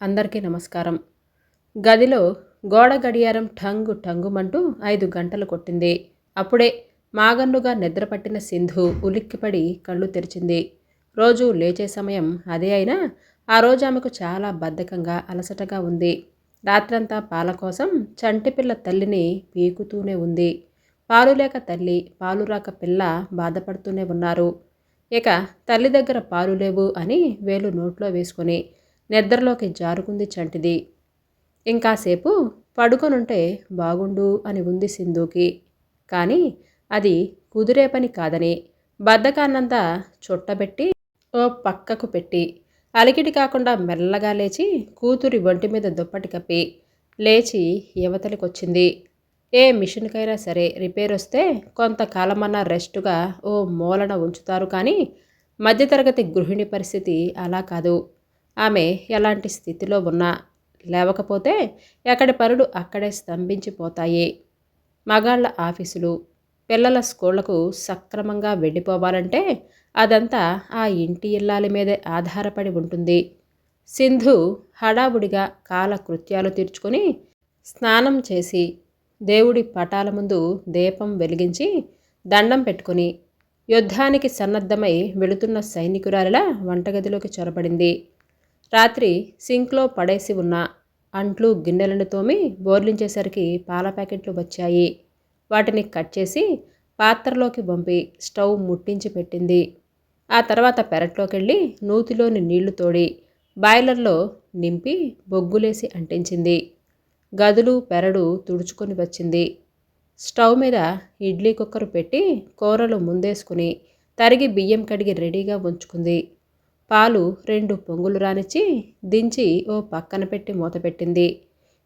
అందరికీ నమస్కారం. గదిలో గోడ గడియారం ఠంగు ఠంగుమంటూ ఐదు గంటలు కొట్టింది. అప్పుడే మాగన్నుగా నిద్రపట్టిన సింధు ఉలిక్కిపడి కళ్ళు తెరిచింది. రోజు లేచే సమయం అదే అయినా ఆ రోజు ఆమెకు చాలా బద్ధకంగా అలసటగా ఉంది. రాత్రంతా పాల కోసం చంటిపిల్ల తల్లిని పీకుతూనే ఉంది. పాలు లేక తల్లి పాలు రాక పిల్ల బాధపడుతూనే ఉన్నారు. ఇక తల్లి దగ్గర పాలు లేవు అని వేలు నోట్లో వేసుకొని నిద్రలోకి జారుకుంది చంటిది. ఇంకాసేపు పడుకొనుంటే బాగుండు అని ఉంది సింధుకి. కానీ అది కుదిరే పని కాదని. బద్దకాన్నంతా చుట్టబెట్టి ఓ పక్కకు పెట్టి అలికిటి కాకుండా మెల్లగా లేచి కూతురి ఒంటి మీద దుప్పటి కప్పి లేచి యువతలకొచ్చింది. ఏ మిషన్కైనా సరే రిపేర్ వస్తే కొంతకాలమన్నా రెస్టుగా ఓ మూలన ఉంచుతారు కానీ మధ్యతరగతి గృహిణి పరిస్థితి అలా కాదు. ఆమె ఎలాంటి స్థితిలో ఉన్నా లేవకపోతే ఎక్కడి పనులు అక్కడే స్తంభించిపోతాయి. మగాళ్ళ ఆఫీసులు పిల్లల స్కూళ్ళకు సక్రమంగా వెళ్ళిపోవాలంటే అదంతా ఆ ఇంటి ఇల్లాలి మీదే ఆధారపడి ఉంటుంది. సింధు హడావుడిగా కాలకృత్యాలు తీర్చుకొని స్నానం చేసి దేవుడి పటాల ముందు దీపం వెలిగించి దండం పెట్టుకుని యుద్ధానికి సన్నద్ధమై వెళుతున్న సైనికురాలిలా వంటగదిలోకి చొరబడింది. రాత్రి సింక్లో పడేసి ఉన్న అంట్లు గిన్నెలను తోమి బోర్లించేసరికి పాల ప్యాకెట్లు వచ్చాయి. వాటిని కట్ చేసి పాత్రలోకి పంపి స్టవ్ ముట్టించి పెట్టింది. ఆ తర్వాత పెరట్లోకి వెళ్ళి నూతిలోని నీళ్ళు తోడి బాయిలర్లో నింపి బొగ్గులేసి అంటించింది. గదులు పెరడు తుడుచుకొని వచ్చింది. స్టవ్ మీద ఇడ్లీ కుక్కరు పెట్టి కూరలు ముందేసుకుని తరిగి బియ్యం కడిగి రెడీగా ఉంచుకుంది. పాలు రెండు పొంగులు రానిచ్చి దించి ఓ పక్కన పెట్టి మూతపెట్టింది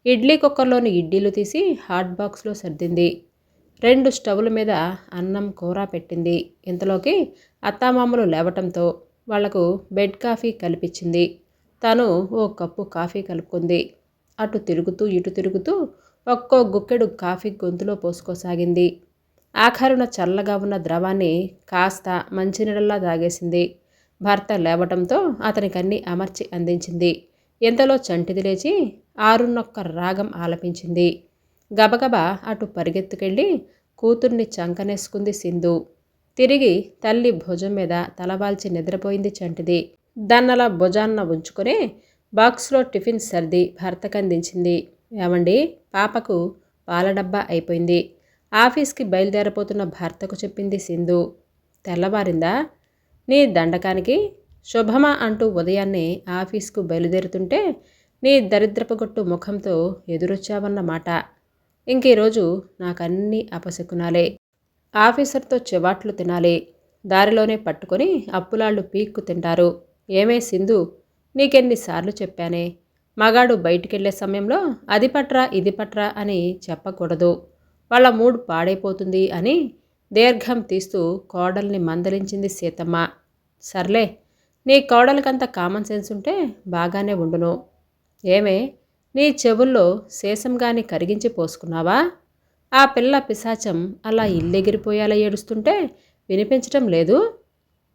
ఇడ్లీ కుక్కర్లోని ఇడ్లీలు తీసి హాట్ బాక్స్లో సర్దింది. రెండు స్టవ్ల మీద అన్నం కూర పెట్టింది. ఇంతలోకి అత్తామామలు లేవటంతో వాళ్ళకు బెడ్ కాఫీ కల్పించింది తను ఓ కప్పు కాఫీ కలుపుకుంది. అటు తిరుగుతూ ఇటు తిరుగుతూ ఒక్కో గుక్కెడు కాఫీ గొంతులో పోసుకోసాగింది. ఆఖరున చల్లగా ఉన్న ద్రవాన్ని కాస్త మంచినీళ్ళలా తాగేసింది భర్త లేవటంతో అతనికి అన్ని అమర్చి అందించింది. ఎంతలో చంటిది లేచి ఆరున్నొక్క రాగం ఆలపించింది. గబగబా అటు పరిగెత్తుకెళ్ళి కూతుర్ని చంకనేసుకుంది సింధు. తిరిగి తల్లి భుజం మీద తలవాల్చి నిద్రపోయింది చంటిది. దన్నల భుజాన్న ఉంచుకొని బాక్స్లో టిఫిన్ సర్ది భర్తకు అందించింది ఏమండి పాపకు పాల డబ్బా అయిపోయింది. ఆఫీస్కి బయలుదేరపోతున్న భర్తకు చెప్పింది సింధు. తెల్లవారిందా? నీ దండకానికి శుభమా అంటూ ఉదయాన్నే ఆఫీస్కు బయలుదేరుతుంటే నీ దరిద్రపగొట్టు ముఖంతో ఎదురొచ్చావన్నమాట ఇంక ఈరోజు నాకన్నీ అపశకునాలే. ఆఫీసర్తో చెవాట్లు తినాలి. దారిలోనే పట్టుకొని అప్పులాళ్ళు పీక్కు తింటారు. ఏమే సింధు నీకెన్నిసార్లు చెప్పానే? మగాడు బయటికెళ్ళే సమయంలో అది పట్రా ఇది పట్రా అని చెప్పకూడదు. వాళ్ళ మూడ్ పాడైపోతుంది అని దీర్ఘం తీస్తూ కోడల్ని మందలించింది సీతమ్మ. సర్లే నీ కోడలకంత కామన్ సెన్స్ ఉంటే బాగానే ఉండును. ఏమే నీ చెవుల్లో శేషంగాని కరిగించి పోసుకున్నావా? ఆ పిల్ల పిశాచం అలా ఇల్లెగిరిపోయేలా ఏడుస్తుంటే వినిపించటం లేదు?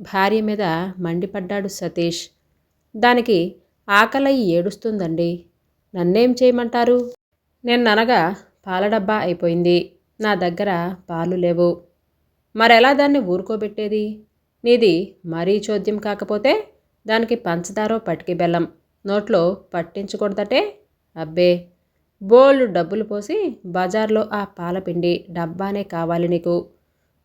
భార్య మీద మండిపడ్డాడు సతీష్. దానికి ఆకలయ్యి ఏడుస్తుందండి. నన్నేం చేయమంటారు? నిన్ననగా పాల డబ్బా అయిపోయింది. నా దగ్గర పాలు లేవు. మరెలా దాన్ని ఊరుకోబెట్టేది? నీది మరీ చోద్యం కాకపోతే దానికి పంచదారో పటికి బెల్లం నోట్లో పట్టించకూడదటే? అబ్బే! బోల్డ్ డబ్బులు పోసి బజార్లో ఆ పాలపిండి డబ్బానే కావాలి నీకు.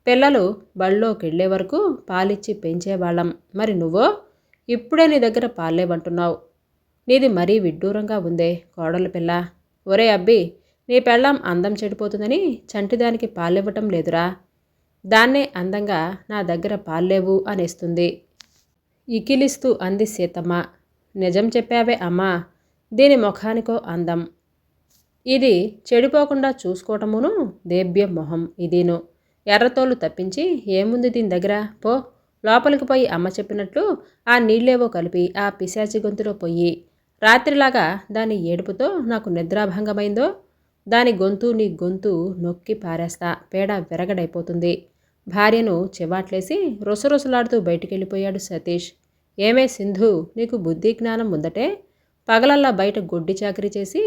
పిల్లలు బళ్ళోకెళ్ళే వరకు పాలిచ్చి పెంచేవాళ్ళం. మరి నువ్వో? ఇప్పుడే నీ దగ్గర పాలేవంటున్నావు. నీది మరీ విడ్డూరంగా ఉందే కోడలు పిల్ల. ఒరే అబ్బి! నీ పెళ్ళం అందం చెడిపోతుందని చంటిదానికి పాలివ్వటం లేదురా. దాన్నే అందంగా నా దగ్గర పాల్లేవు అనేస్తుంది. ఇకిలిస్తూ అంది సీతమ్మ. నిజం చెప్పావే అమ్మా దీని ముఖానికో అందం. ఇది చెడిపోకుండా చూసుకోవటమును దేభ్యం మొహం ఇదీను. ఎర్రతోలు తప్పించి ఏముంది దీని దగ్గర? పో లోపలికి పోయి అమ్మ చెప్పినట్లు ఆ నీళ్ళేవో కలిపి ఆ పిశాచి గొంతులో పోయి రాత్రిలాగా దాని ఏడుపుతో నాకు నిద్రాభంగమైందో దాని గొంతు నీ గొంతు నొక్కి పారేస్తా పేడ విరగడైపోతుంది. భార్యను చెవాట్లేసి రొసరొసలాడుతూ బయటికెళ్ళిపోయాడు సతీష్. ఏమే సింధు నీకు బుద్ధి జ్ఞానం ఉందటే? పగలల్లా బయట గొడ్డి చాకరీ చేసి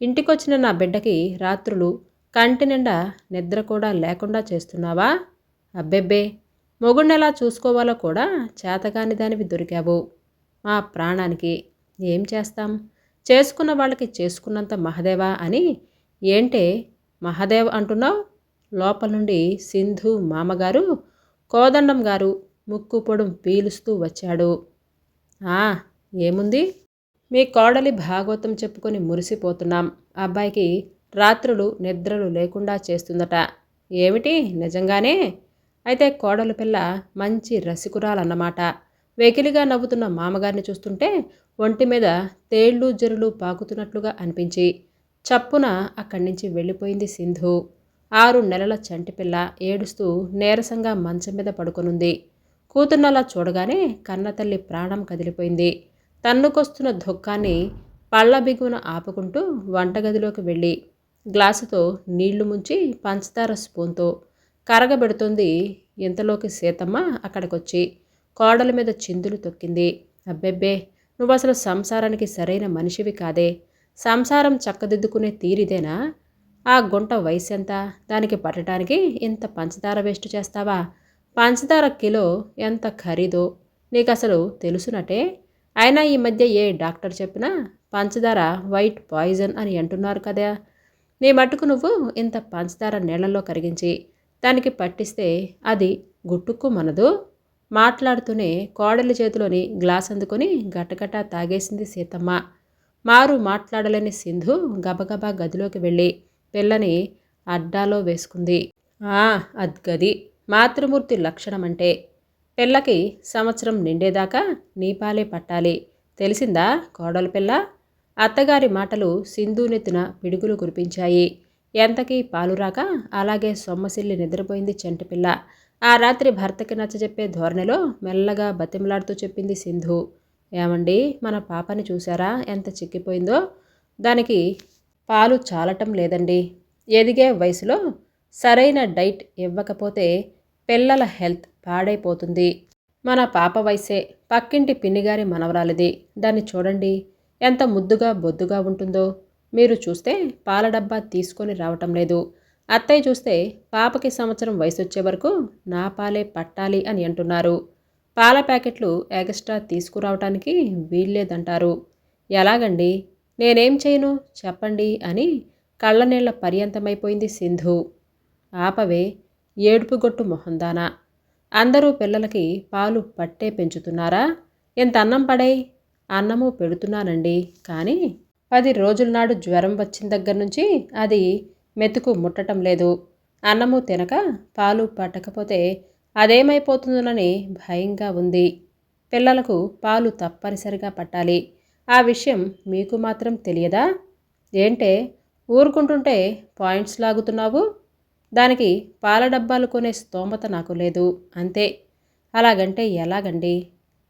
ఇంటికొచ్చిన నా బిడ్డకి రాత్రులు కంటి నిండా నిద్ర కూడా లేకుండా చేస్తున్నావా? అబ్బెబ్బే! మొగుణ్ణెలా చూసుకోవాలో కూడా చేతగాని దానివి దొరికావు. మా ప్రాణానికి ఏం చేస్తాం? చేసుకున్న వాళ్ళకి చేసుకున్నంత మహదేవా అని ఏంటే మహదేవ్ అంటున్నావు? లోపల నుండి సింధు మామగారు కోదండం గారు ముక్కు పొడుం పీలుస్తూ వచ్చాడు. ఆ ఏముంది? మీ కోడలి భాగవతం చెప్పుకొని మురిసిపోతున్నాం. అబ్బాయికి రాత్రులు నిద్రలు లేకుండా చేస్తుందట. ఏమిటి? నిజంగానే? అయితే కోడలు పిల్ల మంచి రసికురాలన్నమాట. వెకిలిగా నవ్వుతున్న మామగారిని చూస్తుంటే ఒంటి మీద తేళ్ళు జరులు పాకుతున్నట్లుగా అనిపించి చప్పున అక్కడి నుంచి వెళ్ళిపోయింది సింధు. ఆరు నెలల చంటిపిల్ల ఏడుస్తూ నీరసంగా మంచం మీద పడుకొనుంది. కూతున్నలా చూడగానే కన్నతల్లి ప్రాణం కదిలిపోయింది. తన్నుకొస్తున్న దుఃఖాన్ని పళ్ళ బిగున ఆపుకుంటూ వంటగదిలోకి వెళ్ళి గ్లాసుతో నీళ్ళు ముంచి పంచదార స్పూన్తో కరగబెడుతుంది. ఇంతలోకి సీతమ్మ అక్కడికొచ్చి కోడల మీద చిందులు తొక్కింది. అబ్బెబ్బే నువ్వు అసలు సంసారానికి సరైన మనిషివి కాదే. సంసారం చక్కదిద్దుకునే తీరిదేనా? ఆ గుంట వయసు ఎంత? దానికి పట్టడానికి ఇంత పంచదార వేస్ట్ చేస్తావా? పంచదార కిలో ఎంత ఖరీదో? నీకు అసలు తెలుసునటే. అయినా ఈ మధ్య ఏ డాక్టర్ చెప్పినా పంచదార వైట్ పాయిజన్ అని అంటున్నారు కదా. నీ మట్టుకు నువ్వు ఇంత పంచదార నీళ్ళలో కరిగించి దానికి పట్టిస్తే అది గుట్టుక్కు మనదు? మాట్లాడుతూనే కోడలి చేతిలోని గ్లాస్ అందుకొని గటగట తాగేసింది సీతమ్మ. మారు మాట్లాడలేని సింధు గబగబా గదిలోకి వెళ్ళి పిల్లని అడ్డాలో వేసుకుంది. ఆ అద్గది మాతృమూర్తి లక్షణమంటే పిల్లకి సంవత్సరం నిండేదాకా నీపాలే పట్టాలి. తెలిసిందా కోడలు పిల్ల? అత్తగారి మాటలు సింధు నెత్తిన పిడుగులు కురిపించాయి. ఎంతకీ పాలురాక అలాగే సొమ్మసిల్లి నిద్రపోయింది చెంటపిల్ల ఆ రాత్రి భర్తకి నచ్చజెప్పే ధోరణిలో మెల్లగా బతిమలాడుతూ చెప్పింది సింధు. ఏమండి మన పాపని చూసారా ఎంత చిక్కిపోయిందో? దానికి పాలు చాలటం లేదండి. ఎదిగే వయసులో సరైన డైట్ ఇవ్వకపోతే పిల్లల హెల్త్ పాడైపోతుంది. మన పాప వయసే పక్కింటి పిన్నిగారి మనవరాలిది. దాన్ని చూడండి. ఎంత ముద్దుగా బొద్దుగా ఉంటుందో. మీరు చూస్తే పాల డబ్బా తీసుకొని రావటం లేదు. అత్తయ్య చూస్తే పాపకి సంవత్సరం వయసు వచ్చే వరకు నా పాలే పట్టాలి అని అంటున్నారు. పాల ప్యాకెట్లు ఎక్స్ట్రా తీసుకురావటానికి వీల్లేదంటారు. ఎలాగండి? నేనేం చేయను? చెప్పండి అని కళ్ళనీళ్ళ పర్యంతమైపోయింది సింధు. ఆపవే ఏడుపుగొట్టు మొహందానా. అందరూ పిల్లలకి పాలు పట్టే పెంచుతున్నారా? ఎంత అన్నం పడై? అన్నము పెడుతున్నానండి. కానీ పది రోజుల నాడు జ్వరం వచ్చిన దగ్గర నుంచి అది మెతుకు ముట్టడం లేదు. అన్నము తినక పాలు పట్టకపోతే అదేమైపోతుందోనని భయంగా ఉంది. పిల్లలకు పాలు తప్పనిసరిగా పట్టాలి. ఆ విషయం మీకు మాత్రం తెలియదా? ఏంటే ఊరుకుంటుంటే పాయింట్స్ లాగుతున్నావు? దానికి పాల డబ్బాలు కొనే స్తోమత నాకు లేదు అంతే. అలాగంటే ఎలాగండి?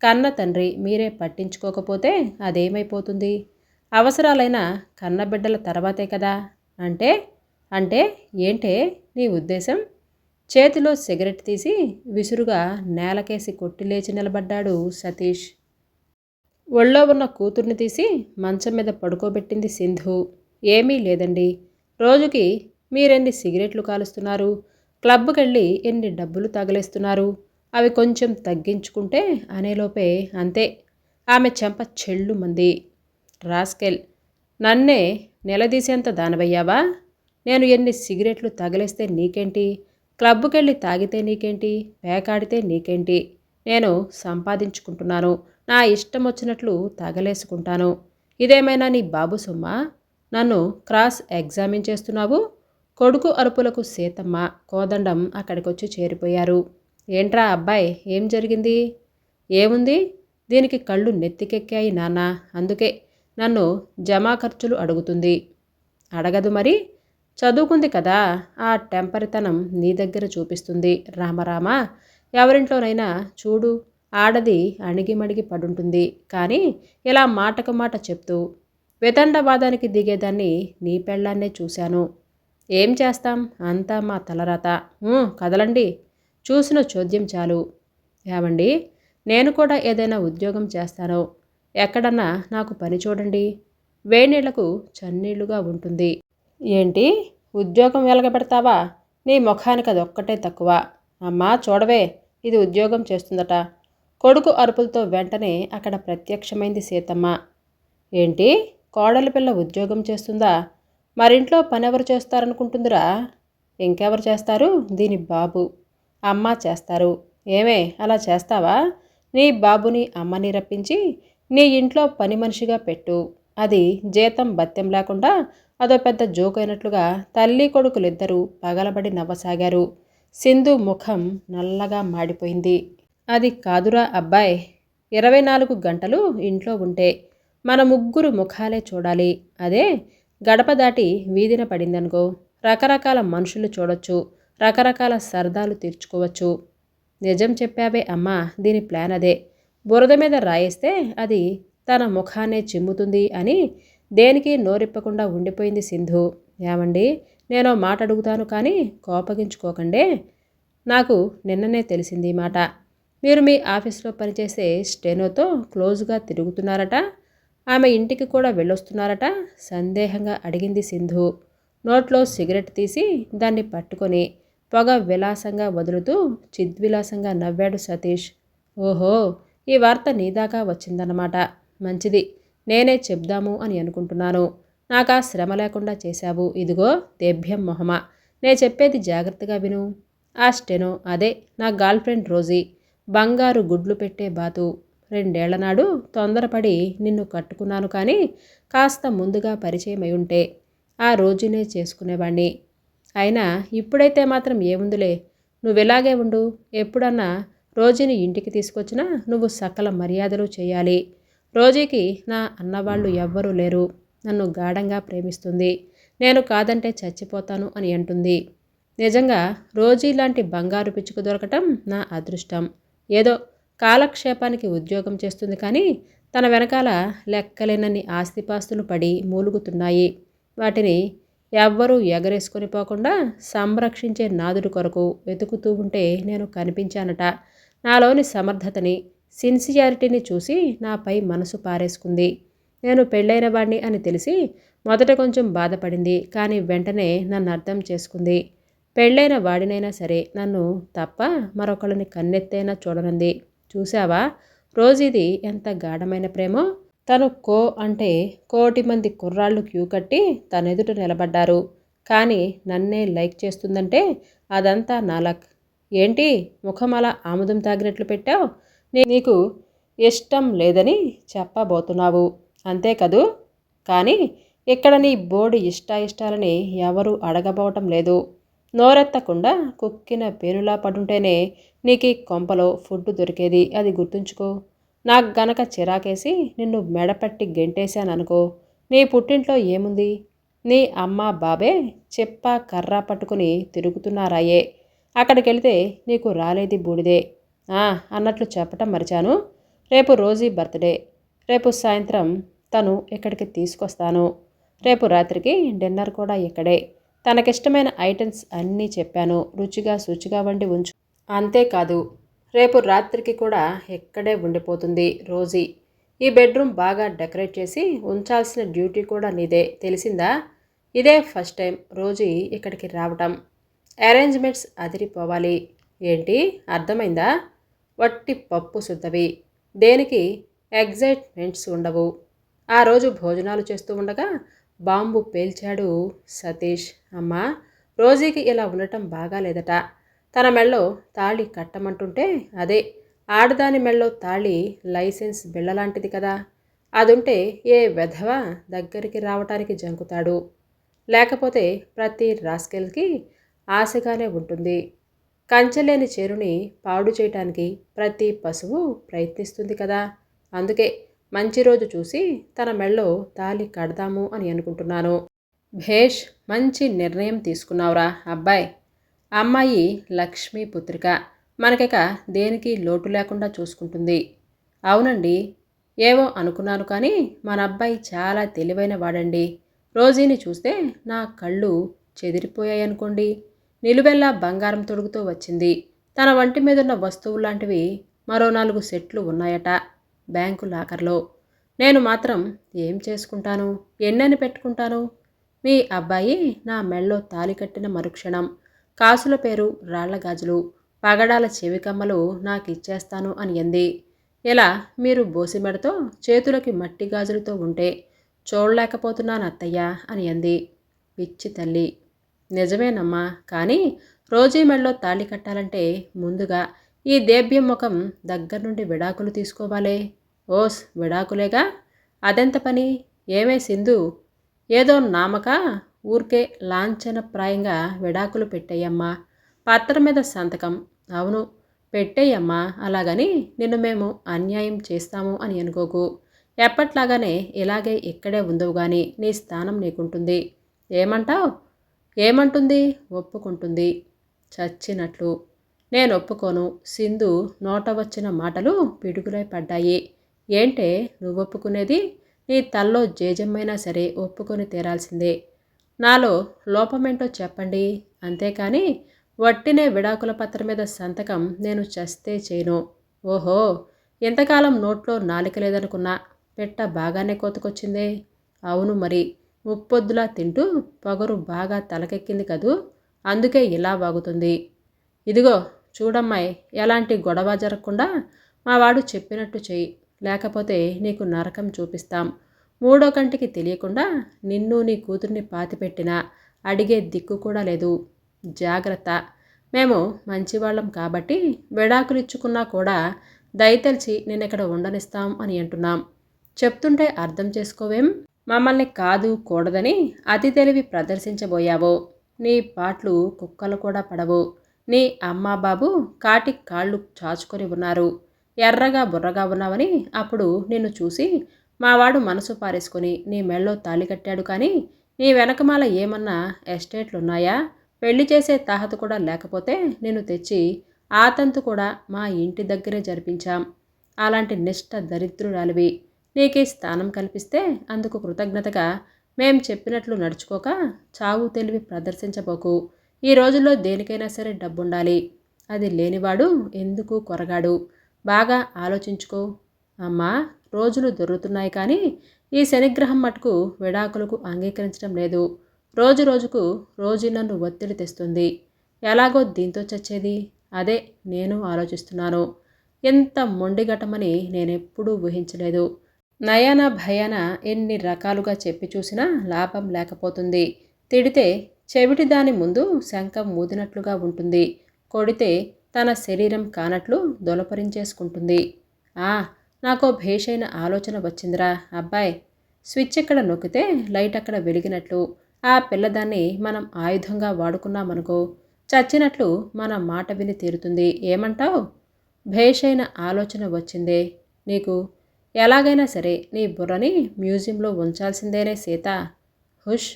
కన్న తండ్రి మీరే పట్టించుకోకపోతే అదేమైపోతుంది? అవసరాలైన కన్నబిడ్డల తర్వాతే కదా? అంటే అంటే ఏంటే నీ ఉద్దేశం? చేతిలో సిగరెట్ తీసి విసురుగా నేలకేసి కొట్టి లేచి నిలబడ్డాడు సతీష్. ఒళ్ళో ఉన్న కూతుర్ని తీసి మంచం మీద పడుకోబెట్టింది సింధు. ఏమీ లేదండి. రోజుకి మీరెన్ని సిగరెట్లు కాలుస్తున్నారు? క్లబ్కి వెళ్ళి ఎన్ని డబ్బులు తగలేస్తున్నారు? అవి కొంచెం తగ్గించుకుంటే అనేలోపే అంతే. ఆమె చెంప చెళ్ళు మంది. రాస్కెల్ నన్నే నిలదీసేంత దానవయ్యావా? నేను ఎన్ని సిగరెట్లు తగిలేస్తే నీకేంటి? క్లబ్కెళ్ళి తాగితే నీకేంటి? పేకాడితే నీకేంటి? నేను సంపాదించుకుంటున్నాను. నా ఇష్టం వచ్చినట్లు తగలేసుకుంటాను. ఇదేమైనా నీ బాబు సొమ్మా? నన్ను క్రాస్ ఎగ్జామిన్ చేస్తున్నావు? కొడుకు అరుపులకు సీతమ్మ కోదండం అక్కడికొచ్చి చేరిపోయారు. ఏంట్రా అబ్బాయి ఏం జరిగింది? ఏముంది? దీనికి కళ్ళు నెత్తికెక్కాయి నాన్న. అందుకే నన్ను జమా ఖర్చులు అడుగుతుంది. అడగదు మరి? చదువుకుంది కదా. ఆ టెంపరితనం నీ దగ్గర చూపిస్తుంది. రామరామ ఎవరింట్లోనైనా చూడు. ఆడది అణిగిమణిగి పడుంటుంది. కానీ ఇలా మాటకు మాట చెప్తూ వితండవాదానికి దిగేదాన్ని నీ పెళ్ళాన్నే చూశాను. ఏం చేస్తాం? అంతా మా తలరాత. కదలండి. చూసిన చోద్యం చాలు. ఏమండి? నేను కూడా ఏదైనా ఉద్యోగం చేస్తాను. ఎక్కడన్నా నాకు పని చూడండి. వేణీళ్ళకు చన్నీళ్ళుగా ఉంటుంది. ఏంటి? ఉద్యోగం వెలగబెడతావా? నీ ముఖానికి అదొక్కటే తక్కువ. అమ్మా చూడవే. ఇది ఉద్యోగం చేస్తుందట. కొడుకు అరుపులతో వెంటనే అక్కడ ప్రత్యక్షమైంది సీతమ్మ. ఏంటి? కోడలి పిల్ల ఉద్యోగం చేస్తుందా? మరింట్లో పనెవరు చేస్తారనుకుంటుందిరా? ఇంకెవరు చేస్తారు? దీని బాబు. అమ్మ చేస్తారు. ఏమే అలా చేస్తావా? నీ బాబుని అమ్మని రప్పించి నీ ఇంట్లో పని మనిషిగా పెట్టు. అది జీతం భత్యం లేకుండా అదో పెద్ద జోక్ అయినట్లుగా తల్లి కొడుకులిద్దరూ పగలబడి నవ్వసాగారు. సింధు ముఖం నల్లగా మాడిపోయింది. అది కాదురా అబ్బాయ్. ఇరవై నాలుగు గంటలు ఇంట్లో ఉంటే మన ముగ్గురు ముఖాలే చూడాలి. అదే గడప దాటి వీధిన పడిందనుకో రకరకాల మనుషులు చూడొచ్చు రకరకాల సరదాలు తీర్చుకోవచ్చు. నిజం చెప్పావే అమ్మా దీని ప్లాన్ అదే. బురద మీద రాయేస్తే అది తన ముఖాన్నే చిమ్ముతుంది అని దేనికి నోరిప్పకుండా ఉండిపోయింది సింధు. ఏమండి? నేను మాట అడుగుతాను కానీ కోపగించుకోకండే. నాకు నిన్ననే తెలిసింది ఈ మాట. మీరు మీ ఆఫీస్లో పనిచేసే స్టెనోతో క్లోజ్గా తిరుగుతున్నారట. ఆమె ఇంటికి కూడా వెళ్ళొస్తున్నారట. సందేహంగా అడిగింది సింధు. నోట్లో సిగరెట్ తీసి దాన్ని పట్టుకొని పొగ విలాసంగా వదులుతూ చిద్విలాసంగా నవ్వాడు సతీష్. ఓహో ఈ వార్త నీదాకా వచ్చిందన్నమాట. మంచిది. నేనే చెప్దాము అని అనుకుంటున్నాను. నాకు ఆ శ్రమ లేకుండా చేశావు. ఇదిగో దేభ్యం మొహమ. నే చెప్పేది జాగ్రత్తగా విను. ఆ స్టెనో అదే నా గర్ల్ ఫ్రెండ్ రోజీ. బంగారు గుడ్లు పెట్టే బాతు. రెండేళ్ళనాడు తొందరపడి నిన్ను కట్టుకున్నాను కానీ కాస్త ముందుగా పరిచయం అయి ఉంటే ఆ రోజునే చేసుకునేవాణ్ణి. అయినా ఇప్పుడైతే మాత్రం ఏముందిలే. నువ్వు ఇలాగే ఉండు. ఎప్పుడన్నా రోజుని ఇంటికి తీసుకొచ్చినా నువ్వు సకల మర్యాదలు చేయాలి. రోజీకి నా అన్నవాళ్ళు ఎవ్వరూ లేరు. నన్ను గాఢంగా ప్రేమిస్తుంది. నేను కాదంటే చచ్చిపోతాను అని అంటుంది. నిజంగా రోజీ లాంటి బంగారు పిచ్చుకు దొరకటం నా అదృష్టం. ఏదో కాలక్షేపానికి ఉద్యోగం చేస్తుంది కానీ తన వెనకాల లెక్కలేనన్ని ఆస్తిపాస్తులు పడి మూలుగుతున్నాయి. వాటిని ఎవ్వరూ ఎగరేసుకొని పోకుండా సంరక్షించే నాదుడి కొరకు వెతుకుతూ ఉంటే నేను కనిపించానట. నాలోని సమర్థతని సిన్సియారిటీని చూసి నాపై మనసు పారేసుకుంది. నేను పెళ్ళైన వాడిని అని తెలిసి మొదట కొంచెం బాధపడింది కానీ వెంటనే నన్ను అర్థం చేసుకుంది. పెళ్ళైన వాడినైనా సరే నన్ను తప్ప మరొకళ్ళని కన్నెత్తైనా చూడనుంది. చూసావా రోజుది ఎంత గాఢమైన ప్రేమో. తను కో అంటే కోటి మంది కుర్రాళ్ళు క్యూ కట్టి తన ఎదుట నిలబడ్డారు. కానీ నన్నే లైక్ చేస్తుందంటే అదంతా నాలక్ ఏంటి? ముఖం అలా ఆముదం తాగినట్లు పెట్టావు? నీకు ఇష్టం లేదని చెప్పబోతున్నావు. అంతే కదూ? కానీ ఇక్కడ నీ బోర్డు ఇష్టాయిష్టాలని ఎవరూ అడగబోవటం లేదు. నోరెత్తకుండా కుక్కిన పేనులా పడుంటేనే నీకు కొంపలో ఫుడ్ దొరికేది. అది గుర్తుంచుకో. నాకు గనక చిరాకేసి నిన్ను మెడపట్టి గెంటేశాననుకో నీ పుట్టింట్లో ఏముంది? నీ అమ్మ బాబే చెప్ప కర్ర పట్టుకుని తిరుగుతున్నారాయే. అక్కడికెళితే నీకు రాలేది బూడిదే. అన్నట్లు చెప్పటం మరిచాను. రేపు రోజీ బర్త్డే. రేపు సాయంత్రం తను ఇక్కడికి తీసుకొస్తాను. రేపు రాత్రికి డిన్నర్ కూడా ఇక్కడే. తనకిష్టమైన ఐటమ్స్ అన్నీ చెప్పాను. రుచిగా శుచిగా వండి ఉంచు. అంతేకాదు రేపు రాత్రికి కూడా ఇక్కడే ఉండిపోతుంది రోజీ. ఈ బెడ్రూమ్ బాగా డెకరేట్ చేసి ఉంచాల్సిన డ్యూటీ కూడా నీదే. తెలిసిందా? ఇదే ఫస్ట్ టైం రోజీ ఇక్కడికి రావటం. అరేంజ్మెంట్స్ అదిరిపోవాలి. ఏంటి? అర్థమైందా? వట్టి పప్పు శుద్ధవి దేనికి? ఎగ్జైట్మెంట్స్ ఉండవు. ఆ రోజు భోజనాలు చేస్తూ ఉండగా బాంబు పేల్చాడు సతీష్. అమ్మ రోజీకి ఇలా ఉండటం బాగాలేదట తన మెళ్ళో తాళి కట్టమంటుంటే అదే ఆడదాని మెళ్ళో తాళి లైసెన్స్ బిళ్ళలాంటిది కదా. అదుంటే ఏ వెధవ దగ్గరికి రావటానికి జంకుతాడు. లేకపోతే ప్రతి రాస్కెల్కి ఆశగానే ఉంటుంది. కంచెలేని చెరుని పాడు చేయటానికి ప్రతి పశువు ప్రయత్నిస్తుంది కదా. అందుకే మంచి రోజు చూసి తన మెళ్ళో తాలి కడదాము అని అనుకుంటున్నాను. భేష్ మంచి నిర్ణయం తీసుకున్నావురా అబ్బాయి. అమ్మాయి లక్ష్మీ పుత్రిక. మనకిక దేనికి లోటు లేకుండా చూసుకుంటుంది. అవునండి ఏవో అనుకున్నాను కానీ మన అబ్బాయి చాలా తెలివైన వాడండి. రోజీని చూస్తే నా కళ్ళు చెదిరిపోయాయనుకోండి నిలువెల్లా బంగారం తొడుగుతూ వచ్చింది. తన వంటి మీదున్న వస్తువులాంటివి మరో నాలుగు సెట్లు ఉన్నాయట. బ్యాంకు లాకర్లో. నేను మాత్రం ఏం చేసుకుంటాను? ఎన్నని పెట్టుకుంటాను? మీ అబ్బాయి నా మెళ్ళో తాలి కట్టిన మరుక్షణం. కాసుల పేరు రాళ్ళ గాజులు. పగడాల చెవికమ్మలు నాకు ఇచ్చేస్తాను అని అంది. ఇలా మీరు బోసిమెడతో చేతులకి మట్టి గాజులతో ఉంటే చూడలేకపోతున్నాను అత్తయ్య అని అంది. పిచ్చి తల్లి. నిజమేనమ్మా కానీ రోజీ మెళ్ళో తాళి కట్టాలంటే ముందుగా ఈ దేభ్యం ముఖం దగ్గర నుండి విడాకులు తీసుకోవాలే. ఓస్ విడాకులేగా? అదెంత పని? ఏమే సింధు? ఏదో నామక? ఊరికే లాంఛనప్రాయంగా విడాకులు పెట్టేయమ్మా పత్రం మీద సంతకం. అవును పెట్టేయమ్మా అలాగని నిన్ను మేము అన్యాయం చేస్తాము అని అనుకోకు. ఎప్పట్లాగానే ఇలాగే ఇక్కడే ఉందవు కానీ నీ స్థానం నీకుంటుంది. ఏమంటావు? ఏమంటుంది? ఒప్పుకుంటుంది. చచ్చినట్లు. నేను ఒప్పుకోను సింధు నోట వచ్చిన మాటలు పిడుగులై పడ్డాయి. ఏంటే? నువ్వు ఒప్పుకునేది? నీ తల్లో జేజమ్మైనా సరే ఒప్పుకొని తీరాల్సిందే. నాలో లోపమేంటో చెప్పండి. అంతేకాని వట్టినే విడాకుల పత్రం మీద సంతకం నేను చస్తే చేయను. ఓహో! ఎంతకాలం నోట్లో నాలిక లేదనుకున్నా పెట్ట బాగానే కోతకొచ్చిందే. అవును మరి ముప్పొద్దులా తింటూ పొగరు బాగా తలకెక్కింది కదూ? అందుకే ఇలా వాగుతుంది. ఇదిగో చూడమ్మాయి ఎలాంటి గొడవ జరగకుండా మా వాడు చెప్పినట్టు చెయ్యి. లేకపోతే నీకు నరకం చూపిస్తాం. మూడో కంటికి తెలియకుండా నిన్ను నీ కూతుర్ని పాతిపెట్టినా అడిగే దిక్కు కూడా లేదు. జాగ్రత్త. మేము మంచివాళ్ళం కాబట్టి విడాకులు ఇచ్చుకున్నా కూడా దయతలిచి నేను ఇక్కడ ఉండనిస్తాం అని అంటున్నాం. చెప్తుంటే అర్థం చేసుకోవేం? మమ్మల్ని కాదు కూడదని అతి తెలివి ప్రదర్శించబోయావో. నీ పాటలు కుక్కలు కూడా పడవు. నీ అమ్మా బాబు కాటి కాళ్ళు చాచుకొని ఉన్నారు. ఎర్రగా బుర్రగా ఉన్నావని అప్పుడు నిన్ను చూసి మావాడు మనసు పారేసుకొని నీ మెళ్ళో తాళి కట్టాడు కానీ నీ వెనకమాల ఏమన్నా ఎస్టేట్లున్నాయా? పెళ్ళి చేసే తాహత కూడా లేకపోతే నేను తెచ్చి ఆతంతు కూడా మా ఇంటి దగ్గరే జరిపించాం. అలాంటి నిష్ఠ దరిద్రురాలివి. నీకే స్థానం కల్పిస్తే అందుకు కృతజ్ఞతగా మేం చెప్పినట్లు నడుచుకోక చావు తెలివి ప్రదర్శించబోకు. ఈ రోజుల్లో దేనికైనా సరే డబ్బుండాలి. అది లేనివాడు ఎందుకు కొరగాడు? బాగా ఆలోచించుకో. అమ్మా రోజులు దొరుకుతున్నాయి కానీ ఈ శనిగ్రహం మటుకు విడాకులకు అంగీకరించడం లేదు. రోజు రోజుకు రోజు నన్ను ఒత్తిడి తెస్తుంది. ఎలాగో దీంతో చచ్చేది? అదే నేను ఆలోచిస్తున్నాను. ఎంత మొండిగటమని నేనెప్పుడూ ఊహించలేదు. నయన భయన ఎన్ని రకాలుగా చెప్పి చూసినా లాభం లేకపోతుంది. తిడితే చెవిటి దాని ముందు శంఖం ఊదినట్లుగా ఉంటుంది. కొడితే తన శరీరం కానట్లు దొలపరించేసుకుంటుంది. ఆ నాకో భేషైన ఆలోచన వచ్చిందిరా అబ్బాయ్. స్విచ్ ఎక్కడ నొక్కితే లైట్ అక్కడ వెలిగినట్లు. ఆ పిల్లదాన్ని మనం ఆయుధంగా వాడుకున్నామనుకో చచ్చినట్లు మన మాట విని తీరుతుంది. ఏమంటావు? భేషైన ఆలోచన వచ్చిందే. నీకు? ఎలాగైనా సరే నీ బుర్రని మ్యూజియంలో ఉంచాల్సిందేనే సీత. హుష్.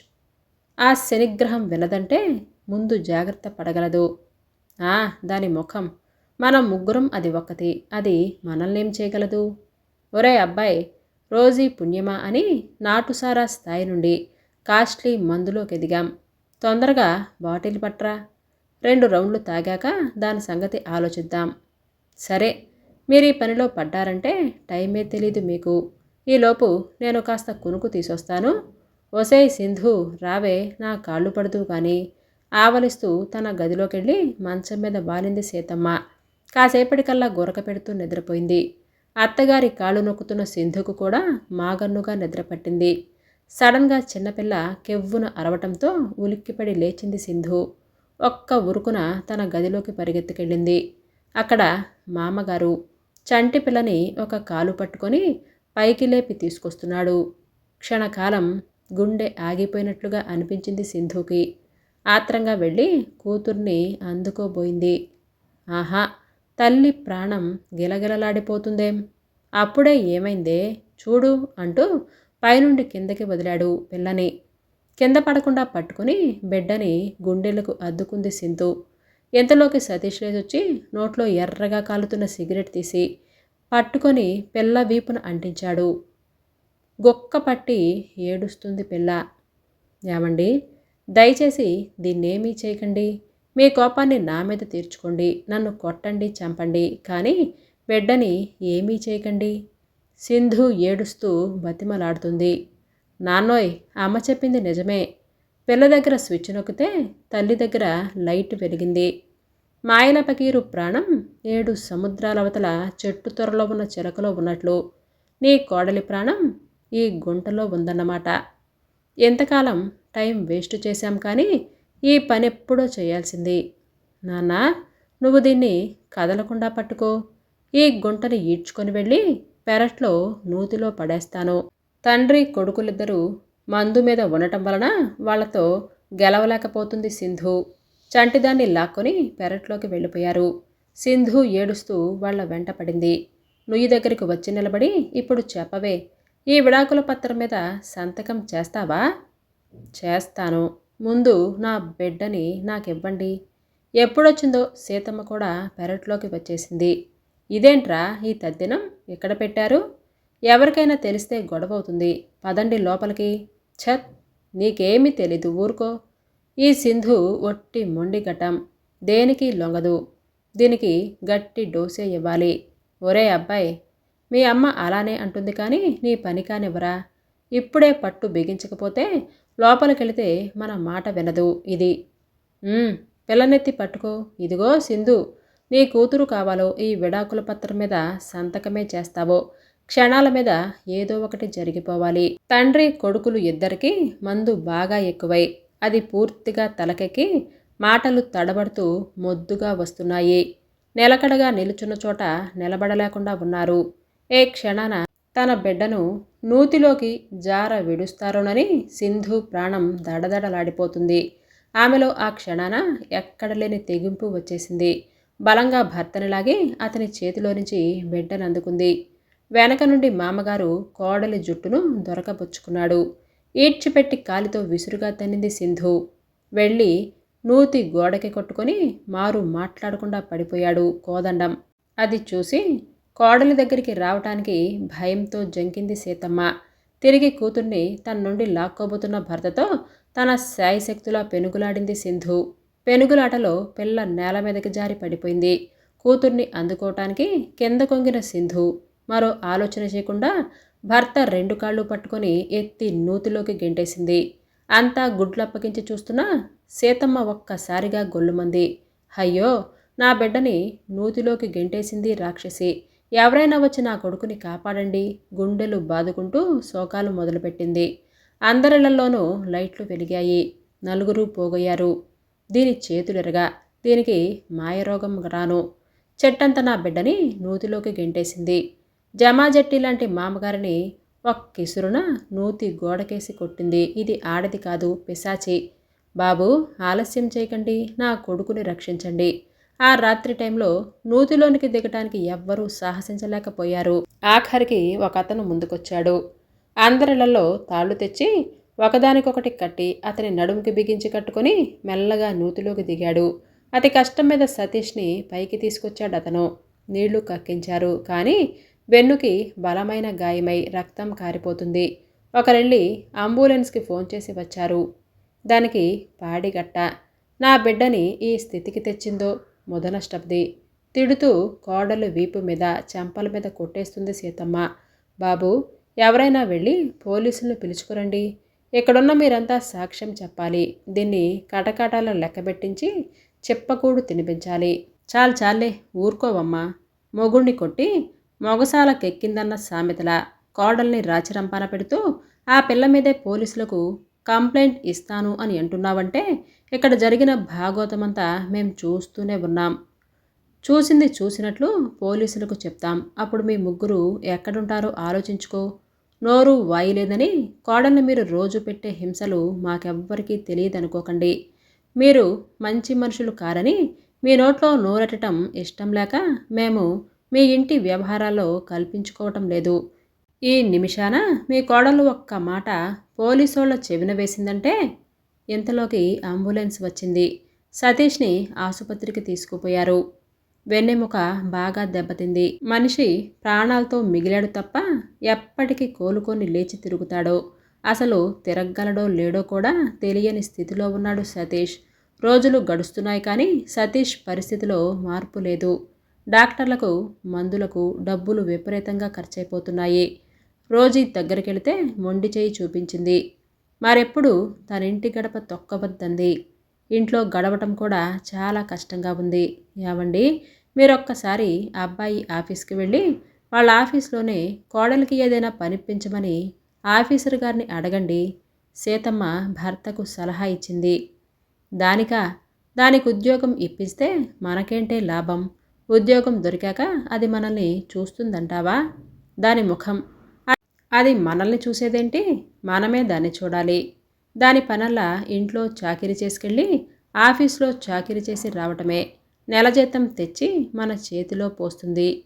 ఆ శనిగ్రహం వినదంటే ముందు జాగ్రత్త పడగలదు. దాని ముఖం. మనం ముగ్గురం అది ఒకటి అది మనల్నేం చేయగలదు? ఒరే అబ్బాయి రోజీ పుణ్యమా అని నాటుసారా స్థాయి నుండి కాస్ట్లీ మందులోకి ఎదిగాం తొందరగా బాటిల్ పట్రా. రెండు రౌండ్లు తాగాక దాని సంగతి ఆలోచిద్దాం. సరే మీరు ఈ పనిలో పడ్డారంటే టైమే తెలీదు మీకు. ఈలోపు నేను కాస్త కునుకు తీసొస్తాను. ఒసే సింధు రావే నా కాళ్ళు పడుతూ కానీ ఆవలిస్తూ తన గదిలోకెళ్ళి మంచం మీద వాలింది సీతమ్మ. కాసేపటికల్లా గురక పెడుతూ నిద్రపోయింది. అత్తగారి కాళ్ళు నొక్కుతున్న సింధుకు కూడా మాగన్నుగా నిద్రపట్టింది. సడన్గా చిన్నపిల్ల కెవ్వున అరవటంతో ఉలిక్కిపడి లేచింది సింధు. ఒక్క ఉరుకున తన గదిలోకి పరిగెత్తుకెళ్ళింది. అక్కడ మామగారు చంటి పిల్లని ఒక కాలు పట్టుకొని పైకి లేపి తీసుకొస్తున్నాడు. క్షణకాలం గుండె ఆగిపోయినట్లుగా అనిపించింది సింధుకి. ఆత్రంగా వెళ్ళి కూతుర్ని అందుకోబోయింది. ఆహా తల్లి ప్రాణం గిలగిలలాడిపోతుందేం. అప్పుడే ఏమైందే? చూడు అంటూ పైనుండి కిందకి వదిలాడు పిల్లని. కింద పడకుండా పట్టుకుని బిడ్డని గుండెలకు అద్దుకుంది సింధు ఎంతలోకి సతీష్ వచ్చి నోట్లో ఎర్రగా కాలుతున్న సిగరెట్ తీసి పట్టుకొని పిల్ల వీపును అంటించాడు. గొక్క పట్టి ఏడుస్తుంది పిల్ల. ఏమండి? దయచేసి దీన్నేమీ చేయకండి. మీ కోపాన్ని నా మీద తీర్చుకోండి. నన్ను కొట్టండి చంపండి. కానీ బిడ్డని ఏమీ చేయకండి. సింధు ఏడుస్తూ బతిమలాడుతుంది. నాన్నోయ్ అమ్మ చెప్పింది నిజమే. పిల్ల దగ్గర స్విచ్ నొక్కితే తల్లి దగ్గర లైట్ వెలిగింది. మాయల పకీరు ప్రాణం ఏడు సముద్రాల అవతల చెట్టు త్వరలో ఉన్న చిలకలో ఉన్నట్లు. నీ కోడలి ప్రాణం ఈ గుంటలో ఉందన్నమాట. ఎంతకాలం టైం వేస్ట్ చేశాం కానీ ఈ పని ఎప్పుడో చేయాల్సింది. నాన్న నువ్వు దీన్ని కదలకుండా పట్టుకో. ఈ గుంటని ఈడ్చుకొని వెళ్ళి పెరట్లో నూతిలో పడేస్తాను. తండ్రి కొడుకులిద్దరూ మందు మీద ఉండటం వలన వాళ్ళతో గెలవలేకపోతుంది సింధు. చంటిదాన్ని లాక్కొని పెరట్లోకి వెళ్ళిపోయారు. సింధు ఏడుస్తూ వాళ్ళ వెంట పడింది. నుయ్యి దగ్గరికి వచ్చి నిలబడి ఇప్పుడు చెప్పవే ఈ విడాకుల పత్రం మీద సంతకం చేస్తావా? చేస్తాను. ముందు నా బిడ్డని నాకివ్వండి. ఎప్పుడొచ్చిందో సీతమ్మ కూడా పెరట్లోకి వచ్చేసింది. ఇదేంట్రా ఈ తద్దినం? ఎక్కడ పెట్టారు? ఎవరికైనా తెలిస్తే గొడవ అవుతుంది పదండి లోపలికి. ఛత్! నీకేమీ తెలీదు ఊరుకో. ఈ సింధు ఒట్టి మొండి ఘటం. దేనికి లొంగదు? దీనికి గట్టి డోసే ఇవ్వాలి. ఒరే అబ్బాయి మీ అమ్మ అలానే అంటుంది కానీ నీ పని కానివ్వరా? ఇప్పుడే పట్టు బిగించకపోతే లోపలికెళితే మన మాట వినదు ఇది. పిల్లనెత్తి పట్టుకో. ఇదిగో సింధు నీ కూతురు కావాలో ఈ విడాకుల పత్రం మీద సంతకమే చేస్తావో. క్షణాల మీద ఏదో ఒకటి జరిగిపోవాలి. తండ్రి కొడుకులు ఇద్దరికీ మందు బాగా ఎక్కువై అది పూర్తిగా తలకెక్కి మాటలు తడబడుతూ మొద్దుగా వస్తున్నాయి. నిలకడగా నిలుచున్న చోట నిలబడలేకుండా ఉన్నారు. ఏ క్షణాన తన బిడ్డను నూతిలోకి జార విడుస్తారోనని సింధు ప్రాణం దడదడలాడిపోతుంది. ఆమెలో ఆ క్షణాన ఎక్కడలేని తెగింపు వచ్చేసింది. బలంగా భర్తనిలాగి అతని చేతిలో నుంచి బిడ్డను అందుకుంది వెనక నుండి మామగారు కోడలి జుట్టును దొరకపుచ్చుకున్నాడు ఈడ్చిపెట్టి కాలితో విసురుగా తన్నింది సింధు. వెళ్ళి నూతి గోడకి కొట్టుకొని మారు మాట్లాడకుండా పడిపోయాడు కోదండం. అది చూసి కోడలి దగ్గరికి రావటానికి భయంతో జంకింది సీతమ్మ. తిరిగి కూతుర్ని తన నుండి లాక్కోబోతున్న భర్తతో తన శాయశక్తులా పెనుగులాడింది సింధు. పెనుగులాటలో పిల్ల నేల మీదకి జారి పడిపోయింది. కూతుర్ని అందుకోవటానికి కింద కొంగిన సింధు. మరో ఆలోచన చేయకుండా భర్త రెండు కాళ్ళు పట్టుకొని ఎత్తి నూతిలోకి గెంటేసింది. అంతా గుడ్లప్పగించి చూస్తున్నా సీతమ్మ ఒక్కసారిగా గొల్లుమంది. అయ్యో నా బిడ్డని నూతిలోకి గెంటేసింది రాక్షసి. ఎవరైనా వచ్చి నా కొడుకుని కాపాడండి గుండెలు బాదుకుంటూ శోకాలు మొదలుపెట్టింది. అందరిళ్ళలోనూ లైట్లు వెలిగాయి. నలుగురు పోగొయ్యారు. దీని చేతులెరగా దీనికి మాయరోగం రాను. చెట్టంత నా బిడ్డని నూతిలోకి గెంటేసింది. జమాజట్టి లాంటి మామగారిని ఒక్కిసురున నూతి గోడకేసి కొట్టింది. ఇది ఆడది కాదు పిశాచి. బాబు ఆలస్యం చేయకండి నా కొడుకుని రక్షించండి. ఆ రాత్రి టైంలో నూతిలోనికి దిగటానికి ఎవ్వరూ సాహసించలేకపోయారు. ఆఖరికి ఒక అతను ముందుకొచ్చాడు. అందరిలలో తాళ్ళు తెచ్చి ఒకదానికొకటి కట్టి అతని నడుముకి బిగించి కట్టుకొని మెల్లగా నూతిలోకి దిగాడు. అతి కష్టం మీద సతీష్ని పైకి తీసుకొచ్చాడు అతను. నీళ్ళు కక్కించారు. కానీ వెన్నుకి బలమైన గాయమై రక్తం కారిపోతుంది. ఒకరెళ్ళి అంబులెన్స్కి ఫోన్ చేసి వచ్చారు. దానికి పాడిగట్ట. నా బిడ్డని ఈ స్థితికి తెచ్చిందో మొదలష్టపది తిడుతూ కోడలు వీపు మీద చెంపల మీద కొట్టేస్తుంది సీతమ్మ. బాబు ఎవరైనా వెళ్ళి పోలీసులను పిలుచుకురండి. ఇక్కడున్న మీరంతా సాక్ష్యం చెప్పాలి. దీన్ని కటకటాల లెక్కబెట్టించి చెప్పకూడు తినిపించాలి. చాలు చాలే ఊరుకోవమ్మా. మొగుణ్ణి కొట్టి మొగసాలకెక్కిందన్న సామెతల కోడల్ని రాచిరంపాన పెడుతూ ఆ పిల్ల మీదే పోలీసులకు కంప్లైంట్ ఇస్తాను అని అంటున్నావంటే ఇక్కడ జరిగిన భాగోతమంతా మేము చూస్తూనే ఉన్నాం. చూసింది చూసినట్లు పోలీసులకు చెప్తాం. అప్పుడు మీ ముగ్గురు ఎక్కడుంటారో ఆలోచించుకో. నోరు వాయిలేదని కోడల్ని మీరు రోజు పెట్టే హింసలు మాకెవ్వరికీ తెలియదనుకోకండి. మీరు మంచి మనుషులు కారని మీ నోట్లో నోరెట్టడం ఇష్టం లేక మేము మీ ఇంటి వ్యవహారాల్లో కల్పించుకోవటం లేదు. ఈ నిమిషాన మీ కోడలు ఒక్క మాట పోలీసోళ్ళ చెవిన వేసిందంటే ఇంతలోకి అంబులెన్స్ వచ్చింది. సతీష్ని ఆసుపత్రికి తీసుకుపోయారు. వెన్నెముక బాగా దెబ్బతింది. మనిషి ప్రాణాలతో మిగిలాడు తప్ప ఎప్పటికీ కోలుకొని లేచి తిరుగుతాడో అసలు తిరగలడో లేడో కూడా తెలియని స్థితిలో ఉన్నాడు సతీష్. రోజులు గడుస్తున్నాయి కానీ సతీష్ పరిస్థితిలో మార్పు లేదు. డాక్టర్లకు మందులకు డబ్బులు విపరీతంగా ఖర్చయిపోతున్నాయి రోజీ దగ్గరికెళితే మొండి చేయి చూపించింది. మరెప్పుడు తన ఇంటి గడప తొక్కబద్దంది. ఇంట్లో గడవటం కూడా చాలా కష్టంగా ఉంది. ఏమండి మీరొక్కసారి అబ్బాయి ఆఫీస్కి వెళ్ళి వాళ్ళ ఆఫీస్లోనే కోడలికి ఏదైనా పనిపించమని ఆఫీసర్ గారిని అడగండి. సీతమ్మ భర్తకు సలహా ఇచ్చింది. దానిక దానికి ఉద్యోగం ఇప్పిస్తే మనకేంటే లాభం? ఉద్యోగం దొరికాక అది మనల్ని చూస్తుందంటావా? దాని ముఖం. అది మనల్ని చూసేదేంటి? మనమే దాన్ని చూడాలి. దాని పనల్లా ఇంట్లో చాకిరీ చేసుకెళ్ళి ఆఫీస్లో చాకిరీ చేసి రావటమే. నెల జీతం తెచ్చి మన చేతిలో పోస్తుంది.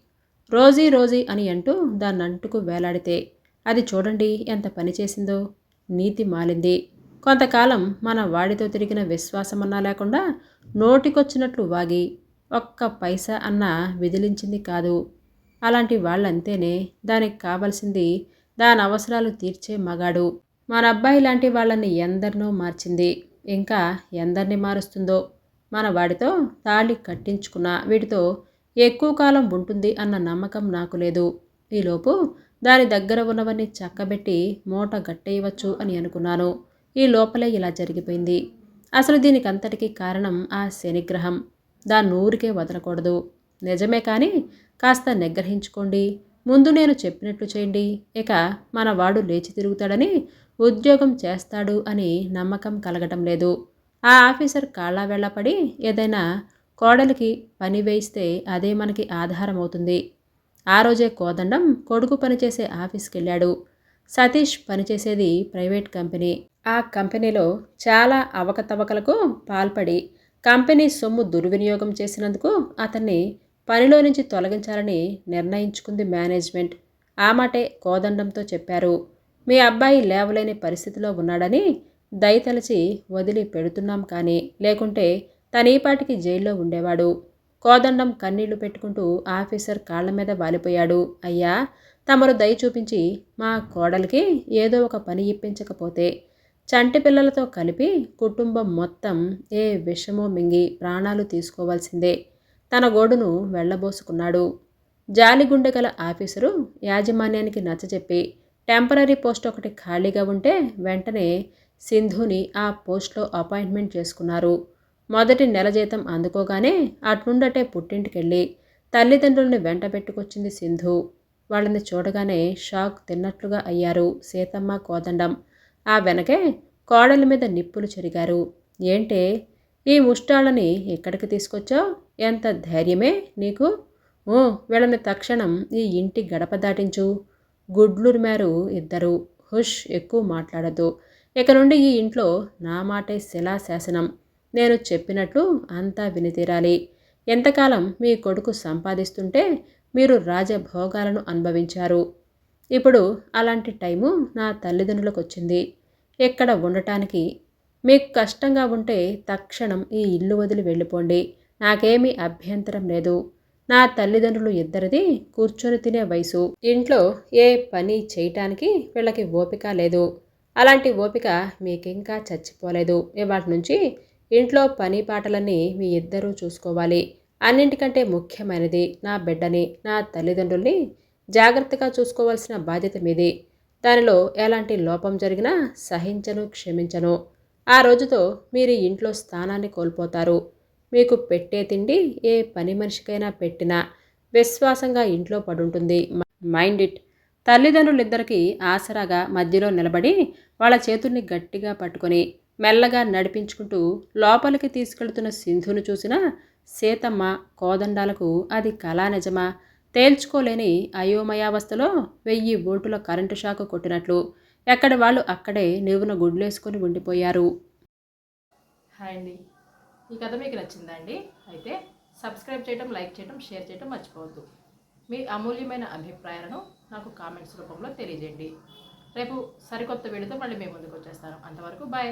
రోజీ రోజీ అని అంటూ దాన్ని అంటుకు వేలాడితే అది చూడండి ఎంత పని చేసిందో. నీతి మాలింది. కొంతకాలం మన వాడితో తిరిగిన విశ్వాసమన్నా లేకుండా నోటికొచ్చినట్లు వాగి ఒక్క పైసా అన్నా విదిలించింది కాదు. అలాంటి వాళ్ళంతేనే దానికి కావలసింది దాని అవసరాలు తీర్చే మగాడు. మన అబ్బాయి లాంటి వాళ్ళని ఎందరినో మార్చింది. ఇంకా ఎందరిని మారుస్తుందో? మన వాడితో తాళి కట్టించుకున్న వీటితో ఎక్కువ కాలం ఉంటుంది అన్న నమ్మకం నాకు లేదు. ఈలోపు దాని దగ్గర ఉన్నవన్నీ చక్కబెట్టి మూట గట్టేయవచ్చు అని అనుకున్నాను. ఈ లోపలే ఇలా జరిగిపోయింది. అసలు దీనికి అంతటికీ కారణం ఆ శనిగ్రహం. దాన్ని ఊరికే వదలకూడదు. నిజమే కానీ కాస్త నిగ్రహించుకోండి. ముందు నేను చెప్పినట్లు చేయండి. ఇక మన వాడు లేచి తిరుగుతాడని ఉద్యోగం చేస్తాడు అని నమ్మకం కలగటం లేదు. ఆ ఆఫీసర్ కాళ్ళ వెళ్ళపడి ఏదైనా కోడలికి పని వేయిస్తే అదే మనకి ఆధారం అవుతుంది. ఆ రోజే కోదండం కొడుకు పనిచేసే ఆఫీస్కి వెళ్ళాడు సతీష్ పనిచేసేది ప్రైవేట్ కంపెనీ. ఆ కంపెనీలో చాలా అవకతవకలకు పాల్పడి కంపెనీ సొమ్ము దుర్వినియోగం చేసినందుకు అతన్ని పనిలో నుంచి తొలగించాలని నిర్ణయించుకుంది మేనేజ్మెంట్. ఆ మాటే కోదండంతో చెప్పారు. మీ అబ్బాయి లేవలేని పరిస్థితిలో ఉన్నాడని దయతలచి వదిలి పెడుతున్నాం కానీ లేకుంటే తనీపాటికి జైల్లో ఉండేవాడు. కోదండం కన్నీళ్ళు పెట్టుకుంటూ ఆఫీసర్ కాళ్ళ మీద వాలిపోయాడు. అయ్యా తమరు దయ చూపించి మా కోడలికి ఏదో ఒక పని ఇప్పించకపోతే చంటి పిల్లలతో కలిపి కుటుంబం మొత్తం ఏ విషమో మింగి ప్రాణాలు తీసుకోవాల్సిందే. తన గోడును వెళ్ళబోసుకున్నాడు జాలిగుండె గల ఆఫీసరు యాజమాన్యానికి నచ్చజెప్పి టెంపరీ పోస్ట్ ఒకటి ఖాళీగా ఉంటే వెంటనే సింధుని ఆ పోస్ట్లో అపాయింట్మెంట్ చేసుకున్నారు. మొదటి నెల జీతం అందుకోగానే అటుండటే పుట్టింటికెళ్ళి తల్లిదండ్రుల్ని వెంట పెట్టుకొచ్చింది సింధు. వాళ్ళని చూడగానే షాక్ తిన్నట్లుగా అయ్యారు సీతమ్మ కోదండం. ఆ వెనకే కోడలి మీద నిప్పులు చెరిగారు. ఏంటే ఈ ముష్టాళ్ళని ఎక్కడికి తీసుకొచ్చావు? ఎంత ధైర్యమే నీకు? ఓ వీళ్ళని తక్షణం ఈ ఇంటి గడప దాటించు. గుడ్లురిమారు ఇద్దరు హుష్ ఎక్కువ మాట్లాడద్దు. ఇక నుండి ఈ ఇంట్లో నా మాటే శిలాశాసనం. నేను చెప్పినట్లు అంతా వినితీరాలి. ఎంతకాలం మీ కొడుకు సంపాదిస్తుంటే మీరు రాజభోగాలను అనుభవించారు. ఇప్పుడు అలాంటి టైము నా తల్లిదండ్రులకు వచ్చింది ఇక్కడ ఉండటానికి? మీకు కష్టంగా ఉంటే తక్షణం ఈ ఇల్లు వదిలి వెళ్ళిపోండి. నాకేమీ అభ్యంతరం లేదు. నా తల్లిదండ్రులు ఇద్దరిది కూర్చొని తినే వయసు. ఇంట్లో ఏ పని చేయటానికి వీళ్ళకి ఓపిక లేదు. అలాంటి ఓపిక మీకింకా చచ్చిపోలేదు. ఇవాటి నుంచి ఇంట్లో పని పాటలన్నీ మీ ఇద్దరూ చూసుకోవాలి. అన్నింటికంటే ముఖ్యమైనది నా బిడ్డని నా తల్లిదండ్రుల్ని జాగ్రత్తగా చూసుకోవాల్సిన బాధ్యత మీది. దానిలో ఎలాంటి లోపం జరిగినా సహించను క్షమించను. ఆ రోజుతో మీరు ఇంట్లో స్థానాన్ని కోల్పోతారు. మీకు పెట్టే తిండి ఏ పని మనిషికైనా పెట్టినా విశ్వాసంగా ఇంట్లో పడుంటుంది. Mind it. తల్లిదండ్రులిద్దరికీ ఆసరాగా మధ్యలో నిలబడి వాళ్ళ చేతుల్ని గట్టిగా పట్టుకొని మెల్లగా నడిపించుకుంటూ లోపలికి తీసుకెళ్తున్న సింధును చూసిన సీతమ్మ కోదండాలకు అది కళా నిజమా? తేల్చుకోలేని అయోమయావస్థలో వెయ్యి ఓటుల కరెంటు షాకు కొట్టినట్లు ఎక్కడ వాళ్ళు అక్కడే నివున గుడ్లేసుకొని ఉండిపోయారు. హాయ్ అండి. ఈ కథ మీకు నచ్చిందా అండి? అయితే సబ్స్క్రైబ్ చేయడం లైక్ చేయడం షేర్ చేయడం మర్చిపోవద్దు. మీ అమూల్యమైన అభిప్రాయాలను నాకు కామెంట్స్ రూపంలో తెలియజేయండి. రేపు సరికొత్త వీడియోతో మళ్ళీ మేము ముందుకు వచ్చేస్తాను. అంతవరకు బాయ్.